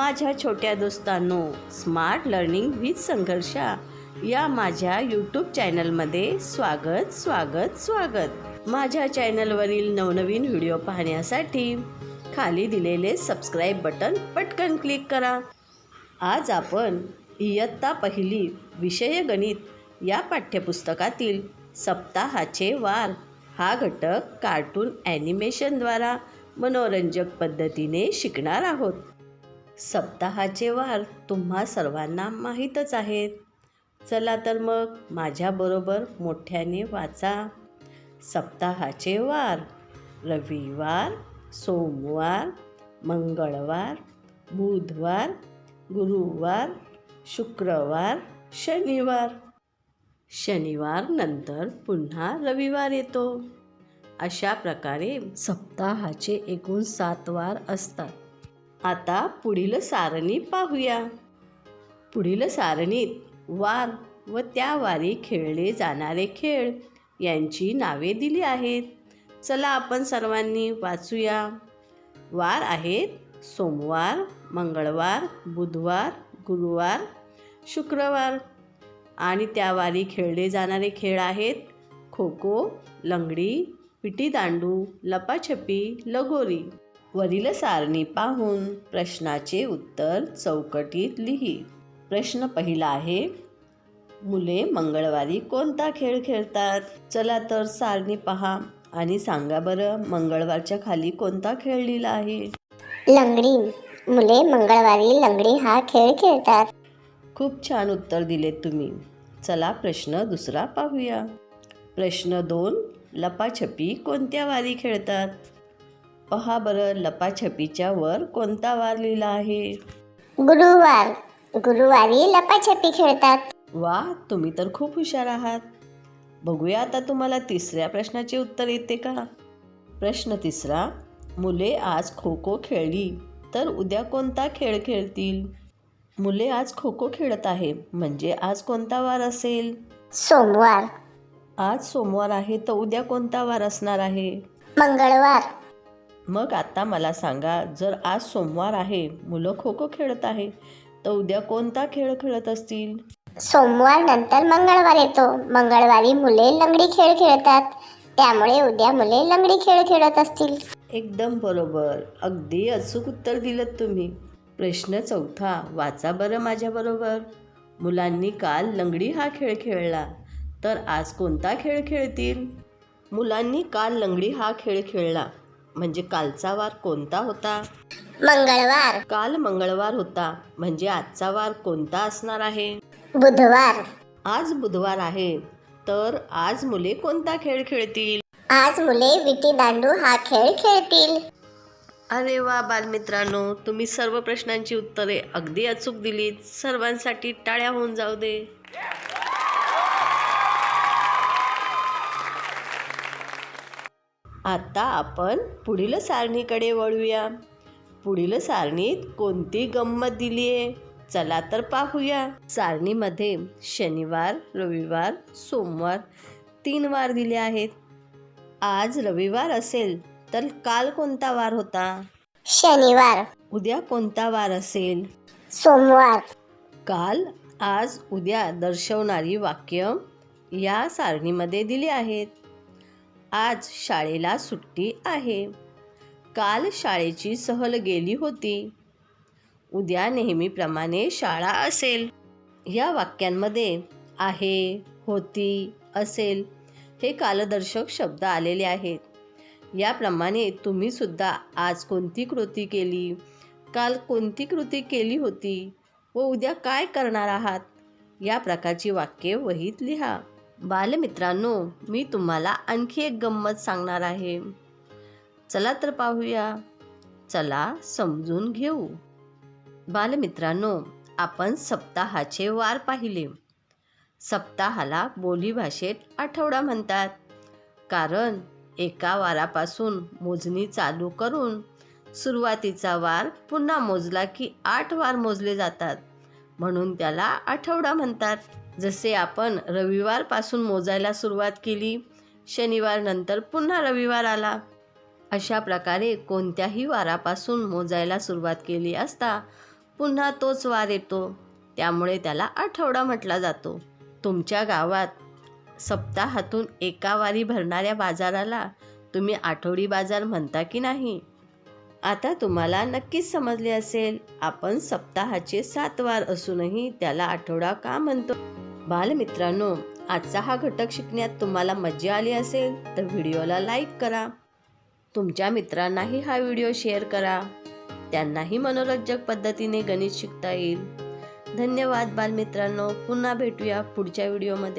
माझ्या छोट्या दोस्तांनो स्मार्ट लर्निंग विथ संघर्षा या माझ्या यूट्यूब चॅनलमध्ये स्वागत स्वागत स्वागत. माझ्या चॅनलवरील नवनवीन व्हिडिओ पाहण्यासाठी खाली दिलेले सबस्क्राईब बटन पटकन क्लिक करा. आज आपण इयत्ता पहिली विषय गणित या पाठ्यपुस्तकातील सप्ताहाचे वार हा घटक कार्टून ॲनिमेशनद्वारा मनोरंजक पद्धतीने शिकणार आहोत. सप्ताहाचे वार तुम्हा सर्वांना माहीतच आहेत. चला तर मग माझ्याबरोबर मोठ्याने वाचा. सप्ताहाचे वार रविवार सोमवार मंगळवार बुधवार गुरुवार शुक्रवार शनिवार. शनिवार नंतर पुन्हा रविवार येतो. अशा प्रकारे सप्ताहाचे एकूण सात वार असतात. आता पुढील सारणी पाहूया. पुढील सारणीत वार व त्या वारी खेळले जाणारे खेळ यांची नावे दिली आहेत. चला आपण सर्वांनी वाचूया. वार आहेत सोमवार मंगळवार बुधवार गुरुवार शुक्रवार आणि त्या वारी खेळले जाणारे खेळ आहेत खो खो लंगडी विटीदांडू लपाछपी लगोरी. वरील सारणी पाहून प्रश्नाचे उत्तर चौकटीत लिही. प्रश्न पहिला आहे मुले मंगळवारी कोणता खेळ खेळतात? चला तर सारणी पहा आणि सांगा बरं मंगळवारच्या खाली कोणता खेळ लिहिला आहे? लंगडी. मुले मंगळवारी लंगडी हा खेळ खेळतात. खूप छान उत्तर दिलेत तुम्ही. चला प्रश्न दुसरा पाहूया. प्रश्न दोन लपाछपी कोणत्या वारी खेळतात? पहा बरं लपाछपीच्या वर कोणता वार लिहिला आहे? गुरुवार. गुरुवारी लपाछपी खेळतात. वा तुम्ही तर खूप हुशार आहात. बघूया आता तुम्हाला तिसऱ्या प्रश्नाचे उत्तर येते का? प्रश्न तिसरा मुले आज खो खो खेळली तर उद्या कोणता खेळ खेळतील? मुले आज खो खो खेळत आहे म्हणजे आज कोणता वार असेल? सोमवार. आज सोमवार आहे तर उद्या कोणता वार असणार आहे? मंगळवार. मग आता मला सांगा जर आज सोमवार आहे मुलं खो खो खेळत आहे तर उद्या कोणता खेळ खेळत असतील? सोमवार नंतर मंगळवार येतो. मंगळवारी मुले लंगडी खेळ खेळतात. त्यामुळे उद्या मुले लंगडी खेळ खेळत असतील. एकदम बरोबर. अगदी अचूक उत्तर दिलं तुम्ही. प्रश्न चौथा वाचा बरं माझ्याबरोबर मुलांनी काल लंगडी हा खेळ खेळला तर आज कोणता खेळ खेळतील? मुलांनी काल लंगडी हा खेळ खेळला म्हणजे कालचा वार कोणता होता? मंगळवार. काल मंगळवार होता म्हणजे आजचा वार कोणता असणार आहे? बुधवार. आज बुधवार आहे तर आज मुले कोणता खेळ खेळतील? आज मुले विटी दांडू हा खेळ खेळतील. अरे वा बालमित्रांनो तुम्ही सर्व प्रश्नांची उत्तरे अगदी अचूक दिलीत. सर्वांसाठी टाळ्या होऊन जाऊ दे. आता आपण पुढील सारणीकडे वळूया. पुढील सारणीत कोणती गंमत दिली आहे? चला तर पाहूया. सारणीमध्ये शनिवार रविवार सोमवार तीन वार दिले आहेत. आज रविवार असेल तर काल कोणता वार होता? शनिवार. उद्या कोणता वार असेल? सोमवार. काल आज उद्या दर्शवणारी वाक्य या सारणीमध्ये दिली आहेत. आज शाळेला सुट्टी आहे. काल शाळेची सहल गेली होती. उद्या नेहमीप्रमाणे शाळा असेल. या वाक्यांमध्ये आहे होती असेल हे कालदर्शक शब्द आलेले आहेत. याप्रमाणे तुम्ही सुद्धा आज कोणती कृती केली? काल कोणती कृती केली होती? व उद्या काय करणार आहात? या प्रकारची वाक्ये वहीत लिहा. बालमित्रांनो मी तुम्हाला आणखी एक गंमत सांगणार आहे. चला तर पाहूया. चला समजून घेऊ. बालमित्रांनो आपण सप्ताहाचे वार पाहिले. सप्ताहाला बोलीभाषेत आठवडा म्हणतात. कारण एका वारापासून मोजणी चालू करून सुरुवातीचा वार पुन्हा मोजला की आठ वार मोजले जातात. म्हणून त्याला आठवडा म्हणतात. जसे आपण रविवारपासून मोजायला सुरुवात केली शनिवार नंतर पुन्हा रविवार आला. अशा प्रकारे कोणत्याही वारापासून मोजायला सुरुवात केली असता पुन्हा तोच वार येतो. त्यामुळे त्याला आठवडा म्हटला जातो. तुमच्या गावात सप्ताहातून एका वारी भरणाऱ्या बाजाराला तुम्ही आठवडी बाजार म्हणता की नाही? आता तुम्हाला नक्कीच समजले असेल आपण सप्ताहाचे सात वार असूनही त्याला आठवडा का म्हणतो? बालमित्रांनो आजचा हा घटक शिकण्यात तुम्हाला मजा आली असेल तर व्हिडिओला लाईक करा. तुमच्या मित्रांनाही हा व्हिडिओ शेअर करा. त्यांनाही मनोरंजक पद्धतीने गणित शिकता येईल. धन्यवाद बालमित्रांनो पुन्हा भेटूया पुढच्या व्हिडिओमध्ये.